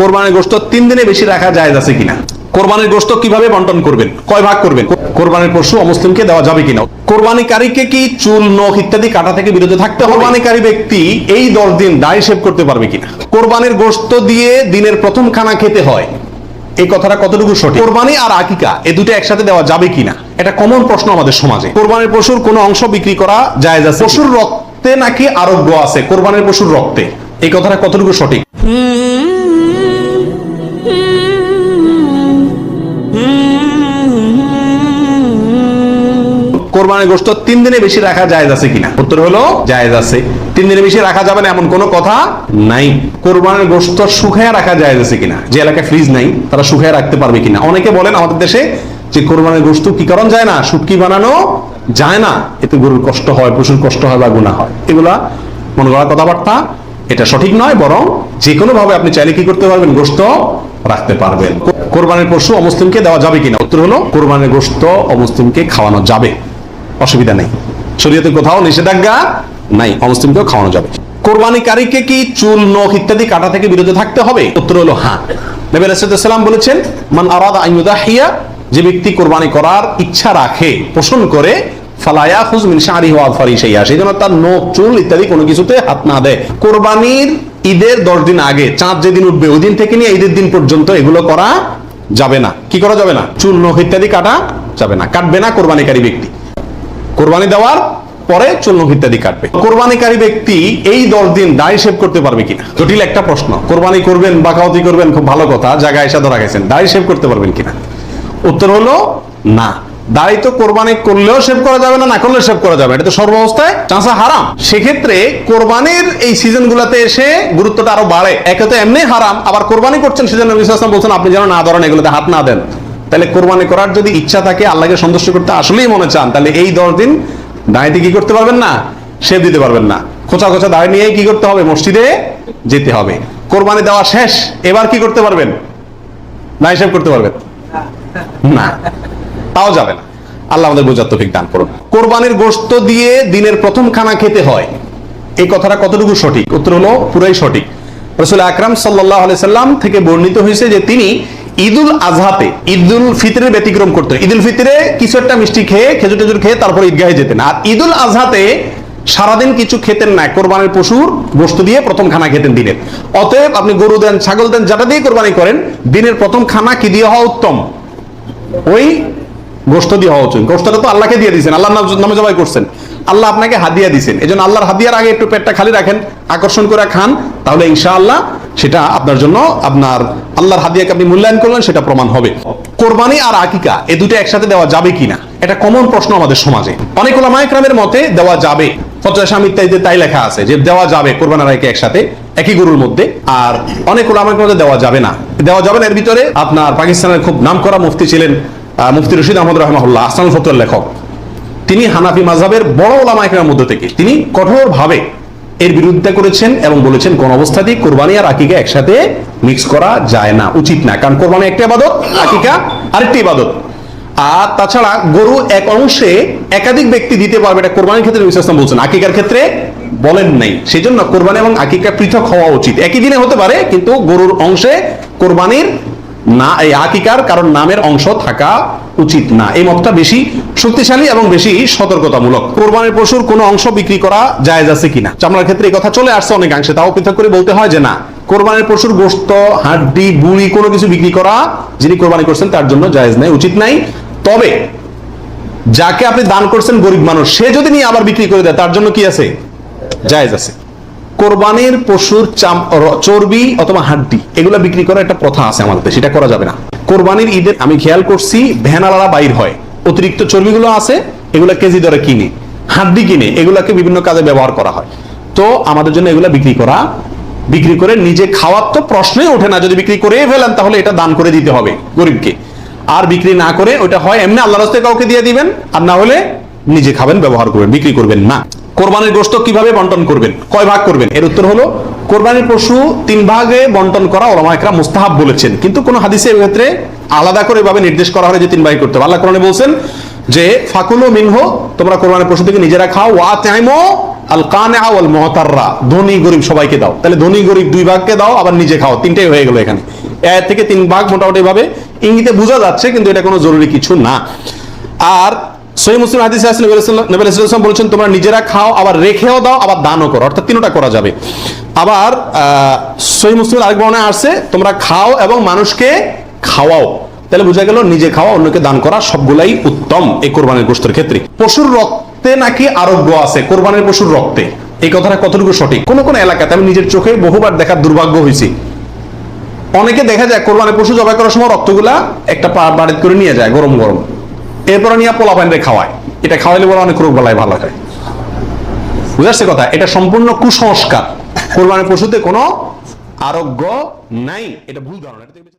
কোরবানির গোশত তিন দিনে বেশি রাখা যায় আছে কিনা? কোরবানির গোশত কীভাবে বন্টন করবেন? কয় ভাগ করবেন? কোরবানির পশু অমুসলিমকে দেওয়া যাবে কিনা? কোরবানিকারীকে কি চুল, নখ ইত্যাদি কাটা থেকে বিরত থাকতে কোরবানিকারী ব্যক্তি এই দশ দিন দায় সেভ করতে পারবে কিনা? কোরবানির গোশত দিয়ে দিনের প্রথম খানা খেতে হয়। এই কথাটা কতটুকু সঠিক? কোরবানি আর আকিকা এই দুটো একসাথে দেওয়া যাবে কিনা? এটা কমন প্রশ্ন আমাদের সমাজে। কোরবানির পশুর কোনো অংশ বিক্রি করা যায় আছে? পশুর রক্তে নাকি আরোগ্য আছে? কোরবানির পশুর রক্তে। এই কথাটা কতটুকু সঠিক? কোরবানির গোশত তিন দিনে বেশি রাখা জায়েজ আছে কিনা? উত্তর হলো, জায়েজ আছে। তিন দিনে বেশি রাখা যাবে না, এমন কোনো কথা নাই। কোরবানের গোশত শুকায় রাখা জায়েজ আছে কিনা? যে এলাকায় ফ্রিজ নাই, তারা শুকায় রাখতে পারবে কিনা? অনেকে বলেন আমাদের দেশে যে কোরবানির গোশত কি কারণ যায় না? শুটকি বানানো যায় না। এতে গরুর কষ্ট হয়, পশুর কষ্ট হয় বা গুণা হয়। এগুলা মনে করা কথাবার্তা, এটা সঠিক নয়, বরং যে কোনো ভাবে আপনি চাইলে কি করতে পারবেন? গোশত রাখতে পারবেন। কোরবানির পশু অমুসলিমকে দেওয়া যাবে কিনা? উত্তর হলো, কোরবানির গোশত অমুসলিমকে খাওয়ানো যাবে। অসুবিধা নেই। শরীয়তে কোথাও নিষেধাজ্ঞা নাই, অমুসলিমকেও খাওয়ানো যাবে। কোরবানিকারীকে কি চুল, নখ ইত্যাদি কাটা থেকে বিরত থাকতে হবে? উত্তর হলো হ্যাঁ। নবী রাসূলুল্লাহ বলেছেন, মান আরাদা আন ইউদাহিয়া যে ব্যক্তি কোরবানি করার ইচ্ছা রাখে, পোষণ করে ফালায়া খুজ মিন শাহরি ওয়া আযফারি শাইয়া সেই জন্য তার নখ, চুল ইত্যাদি কোনো কিছুতে হাত না দেয়। কোরবানির ঈদের দশ দিন আগে, চাঁদ যেদিন উঠবে, ওই দিন থেকে নিয়ে ঈদের দিন পর্যন্ত এগুলো করা যাবে না। কি করা যাবে না? চুল, নখ ইত্যাদি কাটা যাবে না। কাটবে না কোরবানিকারী ব্যক্তি। কোরবানি দেওয়ার পরে চূর্ণ ইত্যাদি কাটবে। কোরবানিকারী ব্যক্তি এই দশ দিন দায় সেভ করতে পারবে কিনা? জটিল একটা প্রশ্ন। কোরবানি করবেন বাকাওতি করবেন, খুব ভালো কথা। জায়গায় এসে ধরা গেছেন। দায় সেভ করতে পারবেন কিনা? উত্তর হলো, না। দাড়ি তো কোরবানি করলেও সেভ করা যাবে না না করলেও সেভ করা যাবে এটা তো সর্বাবস্থায় চাঁচা হারাম। সেক্ষেত্রে কোরবানির এই সিজন গুলাতে এসে গুরুত্বটা আরও বাড়ে। একে তো এমনি হারাম, আবার কোরবানি করছেন, সেজন্য ওয়াসাল্লাম বলছেন, আপনি যেন না ধরেন, এগুলোতে হাত না দেন। তাহলে কোরবানি করার যদি ইচ্ছা থাকে, আল্লাহকে সন্তুষ্ট করতে আসলেই মনে চান, তাহলে এই দশ দিন দাঁড়িয়ে কি করতে পারবেন না? সেভ দিতে পারবেন না। খোঁচা খোঁচা দাঁড়িয়ে নিয়ে কি করতে হবে? মসজিদে যেতে হবে। কোরবানি দেওয়া শেষ, এবার কি করতে পারবেন? দাঁড়িয়ে সেভ করতে পারবেন? না। তাও যাবে না। আল্লাহ আমাদের বোঝার তৌফিক দান করুন। কোরবানির গোশত দিয়ে দিনের প্রথম খানা খেতে হয়। এই কথাটা কতটুকু সঠিক? উত্তর হলো, পুরাই সঠিক। রসুল আকরাম সাল্লাহ সাল্লাম থেকে বর্ণিত হয়েছে যে তিনি ঈদুল আজহাতে, ঈদুল ফিতরের ব্যতিক্রম করতেন ঈদুল ফিতরে কিছু একটা মিষ্টি খেয়ে, খেজুর টেজুর খেয়ে তারপর ঈদগাহে যেতেন। আর ঈদুল আজহাতে সারাদিন কিছু খেতেন না, কোরবানির পশুর গোস্ত দিয়ে প্রথম খানা খেতেন দিনের অতএব আপনি গরু দেন, ছাগল দেন, যেটা দিয়ে কোরবানি করেন, দিনের প্রথম খানা কি দিয়ে হওয়া উত্তম? ওই গোস্ত দিয়ে হওয়া উচিত। গোস্তটা তো আল্লাহকে দিয়ে দিয়েছেন আল্লাহ নামে জবাই করছেন। আল্লাহ আপনাকে হাদিয়া দিয়েছেন। এই জন্য আল্লাহর হাদিয়ার আগে একটু পেটটা খালি রাখেন, আকর্ষণ করে খান, তাহলে ইনশাআল্লাহ সেটা আপনার জন্য আপনার আল্লাহর হাদিয়াকে আপনি মূল্যায়ন করলেন, সেটা প্রমাণ হবে। কোরবানি আর আকিকা এই দুটো একসাথে দেওয়া যাবে কিনা? এটা কমন প্রশ্ন আমাদের সমাজে। অনেক ওলামা একরামের মতে দেওয়া যাবে। ফতোয়া স্বামী ইত্যাদিতে তাই লেখা আছে যে দেওয়া যাবে কোরবান আর একসাথে, একই গরুর মধ্যে, আর অনেক ওলামার মধ্যে দেওয়া যাবে না। দেওয়া যাবে না, এর ভিতরে আপনার পাকিস্তানের খুব নামকরা মুফতি ছিলেন মুফতি রশিদ আহমদ রহমাহুল্লাহ আসানুল ফতুয়ার লেখক। তিনি হানাফি মাযহাবের বড় ওলামা একরামের মধ্যে থেকে, তিনি কঠোরভাবে এর বিরুদ্ধে করেছেন এবং বলেছেন, কোন অবস্থাতেই কোরবানি আর আকিকা একসাথে মিক্স করা যায় না, উচিত না। কারণ কোরবানি একটা ইবাদত, আকিকা আরেকটি ইবাদত। আর তাছাড়া গরু এক অংশে একাধিক ব্যক্তি দিতে পারবে, এটা কোরবানির ক্ষেত্রে নবী ওয়াসাল্লাম বলছেন। আকিকার ক্ষেত্রে বলেন নাই। সেই জন্য কোরবানি এবং আকিকা পৃথক হওয়া উচিত। একই দিনে হতে পারে, কিন্তু গরুর অংশে কোরবানির না, এই আকিকার কারণ নামের অংশ থাকা উচিত না। এই মতটা বেশি শক্তিশালী এবং বেশি সতর্কতামূলক। কোরবানির পশুর কোনো অংশ বিক্রি করা জায়েজ আছে কিনা? চামড়ার ক্ষেত্রে এই কথা চলে আসছে অনেকাংশে তাও পৃথক করে বলতে হয় যে না। কোরবানির পশুর গোস্ত হাড্ডি, বুড়ি কোনো কিছু বিক্রি করা যিনি কোরবানি করছেন তার জন্য জায়েজ নাই, উচিত নাই। তবে যাকে আপনি দান করছেন গরিব মানুষ, সে যদি নিয়ে আবার বিক্রি করে দেয়, তার জন্য কি আছে? জায়েজ আছে। কোরবানির পশুর চাম চর্বি অথবা হাড্ডি এগুলো বিক্রি করার একটা প্রথা আছে আমাদের দেশে, সেটা করা যাবে না। কোরবানির ঈদের আমি খেয়াল করছি ভ্যানালারা বাইর হয়। অতিরিক্ত চর্বিগুলো আছে এগুলা কেজি দরে কিনে হাড্ডি কিনে এগুলাকে বিভিন্ন কাজে ব্যবহার করা হয়। তো আমাদের জন্য এগুলা বিক্রি করা বিক্রি করে নিজে খাওয়ার তো প্রশ্নই ওঠে না যদি বিক্রি করে ফেলেন তাহলে এটা দান করে দিতে হবে গরিবকে। আর বিক্রি না করে ওটা হয় এমনি আল্লাহ রাস্তায় কাউকে দিয়ে দিবেন আর না হলে নিজে খাবেন ব্যবহার করবেন বিক্রি করবেন না। কোরবানির গোশত কীভাবে বন্টন করবেন? কয় ভাগ করবেন? এর উত্তর হলো, কোরবানির পশু তিন ভাগে বন্টন করা ওলামা একরাম মুস্তাহাব বলেছেন। কিন্তু কোন হাদিসে ক্ষেত্রে আলাদা করে এভাবে নির্দেশ করা হয় যে তিন ভাগে করতে হবে। আল্লাহ কোরআনে বলছেন যে, ফাকুলো মিনহ, তোমরা কোরবানির পশু থেকে নিজেরা খাও, ওয়া তাইমো আল কানে আওয়াল মহতাররা ধনী, গরিব সবাইকে দাও। তাহলে ধনী, গরিব দুই ভাগকে দাও, আবার নিজে খাও। তিনটাই হয়ে গেল এখানে। এর থেকে তিন ভাগ মোটামুটি ভাবে ইঙ্গিতে বোঝা যাচ্ছে, কিন্তু এটা কোনো জরুরি কিছু না। আর সহি মুসলিম হাদিসে আছে নবী বলেছেন, তোমরা নিজেরা খাও, আবার রেখেও দাও, আবার দানও করো। অর্থাৎ তিনটা করা যাবে। আবার সহি মুসলিম আরেক বর্ণায় আসছে, তোমরা খাও এবং মানুষকে খাওয়াও। তাহলে বোঝা গেল, নিজে খাওয়া, অন্যকে দান করা সবগুলাই উত্তম এই কোরবানির গোষ্ঠের ক্ষেত্রে। পশুর রক্তে নাকি আরোগ্য আছে? কোরবানির পশুর রক্তে। এই কথাটা কতটুকু সঠিক? কোন কোন এলাকাতে আমি নিজের চোখে বহুবার দেখার দুর্ভাগ্য হয়েছি। অনেকে দেখা যায় কোরবানি পশু জবাই করার সময় রক্তগুলা একটা বাড়িতে করে নিয়ে যায়, গরম গরম। এরপরে নিয়ে পোলা পানিতে খাওয়ায়। এটা খাওয়াইলে বলে অনেক রোগ বেলায় ভালো হয়। বুঝাচ্ছে কথা, এটা সম্পূর্ণ কুসংস্কার। কোরবানের পশুতে কোনো আরোগ্য নাই। এটা ভুল ধারণা